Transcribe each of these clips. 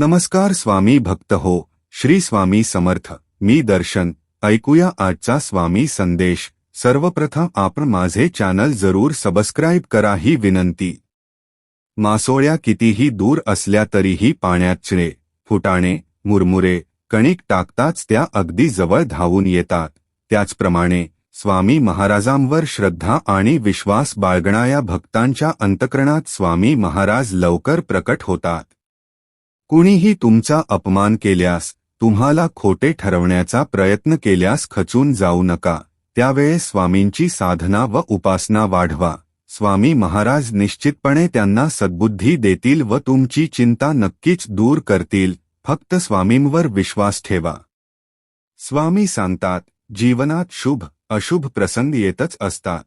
नमस्कार स्वामी भक्त हो श्री स्वामी समर्थ मी दर्शन ऐकूया आजचा स्वामी संदेश सर्वप्रथम आपण माझे चॅनल जरूर सबस्क्राईब करा ही विनंती. मासोळ्या कितीही दूर असल्या तरीही पाण्यात चिळे फुटाणे मुरमुरे कणिक टाकताच त्या अगदी जवळ धावून येतात. त्याचप्रमाणे स्वामी महाराजांवर श्रद्धा आणि विश्वास बाळगणाऱ्या भक्तांच्या अंतकरणात स्वामी महाराज लवकर प्रकट होतात. कुणीही तुमचा अपमान केल्यास तुम्हाला खोटे ठरवण्याचा प्रयत्न केल्यास खचून जाऊ नका. त्यावेळेस स्वामींची साधना व उपासना वाढवा. स्वामी महाराज निश्चितपणे त्यांना सद्बुद्धी देतील व तुमची चिंता नक्कीच दूर करतील फक्त स्वामींवर विश्वास ठेवा. स्वामी सांगतात जीवनात शुभ अशुभ प्रसंग येतच असतात.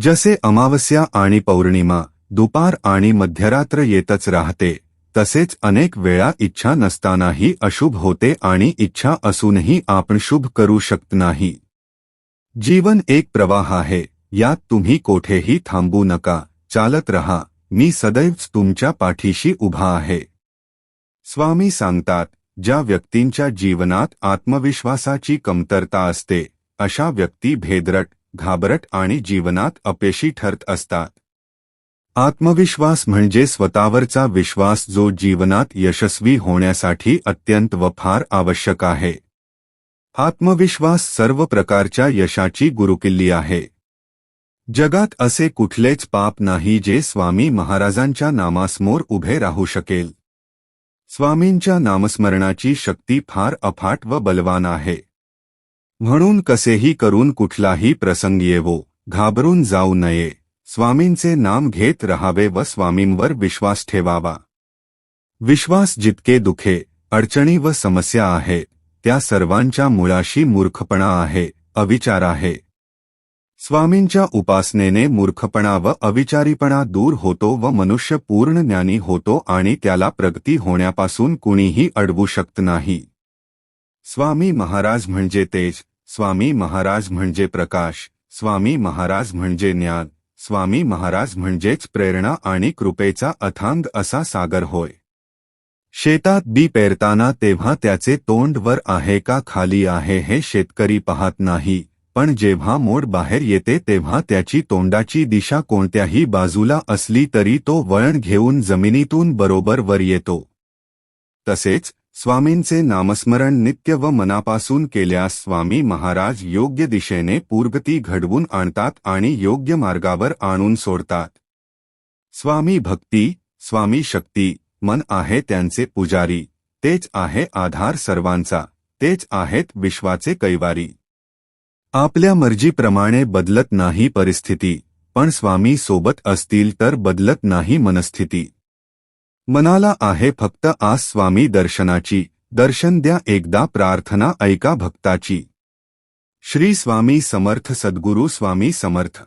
जसे अमावस्या आणि पौर्णिमा दुपार आणि मध्यरात्र येतच राहते. तसेच अनेक वेळा इच्छा नसतानाही अशुभ होते आणि इच्छा असूनही आपण शुभ करू शकत नाही. जीवन एक प्रवाह आहे यात तुम्ही कोठेही थांबू नका चालत रहा मी सदैवच तुमच्या पाठीशी उभा आहे. स्वामी सांगतात ज्या व्यक्तींच्या जीवनात आत्मविश्वासाची कमतरता असते अशा व्यक्ती भेदरट घाबरट आणि जीवनात अपेशी ठरत असतात. आत्मविश्वास म्हणजे स्वतःवरचा विश्वास जो जीवनात यशस्वी होण्यासाठी अत्यंत व फार आवश्यक आहे. आत्मविश्वास सर्व प्रकारच्या यशाची गुरुकिल्ली आहे. जगात असे कुठलेच पाप नाही जे स्वामी महाराजांच्या नामासमोर उभे राहू शकेल. स्वामींच्या नामस्मरणाची शक्ती फार अफाट व बलवान आहे. म्हणून कसेही करून कुठलाही प्रसंग येवो घाबरून जाऊ नये. स्वामींचे नाम घेत रहावे व स्वामींवर विश्वास ठेवावा। विश्वास जितके दुखे, अडचणी व समस्या आहेत त्या सर्वांच्या मुळाशी मूर्खपणा आहे, अविचार आहे. स्वामींच्या उपासनेने मूर्खपणा व अविचारीपणा दूर होतो व मनुष्य पूर्ण ज्ञानी होतो आणि त्याला प्रगती होण्यापासून कुणीही अडवू शकत नाही. स्वामी महाराज म्हणजे तेज, स्वामी महाराज म्हणजे प्रकाश, स्वामी महाराज म्हणजे ज्ञान स्वामी महाराज म्हणजेच प्रेरणा आणि कृपेचा अथांग असा सागर होय. शेतात बी पेरताना तेव्हा त्याचे तोंड वर आहे का खाली आहे हे शेतकरी पाहत नाही पण जेव्हा मोड बाहेर येते तेव्हा त्याची तोंडाची दिशा कोणत्याही बाजूला असली तरी तो वळण घेऊन जमिनीतून बरोबर वर येतो. तसेच स्वामींचे नामस्मरण नित्य व मनापासून केल्यास स्वामी महाराज योग्य दिशेने पूर्गती घडवून आणतात आणि योग्य मार्गावर आणून सोडतात. स्वामी भक्ती स्वामी शक्ती मन आहे त्यांचे पुजारी तेच आहे आधार सर्वांचा तेच आहेत विश्वाचे कैवारी. आपल्या मर्जीप्रमाणे बदलत नाही परिस्थिती पण स्वामी सोबत असतील तर बदलत नाही मनस्थिती. मनाला आहे फक्त आस स्वामी दर्शनाची. दर्शन द्या एकदा प्रार्थना ऐका भक्ताची. श्री स्वामी समर्थ सद्गुरू स्वामी समर्थ.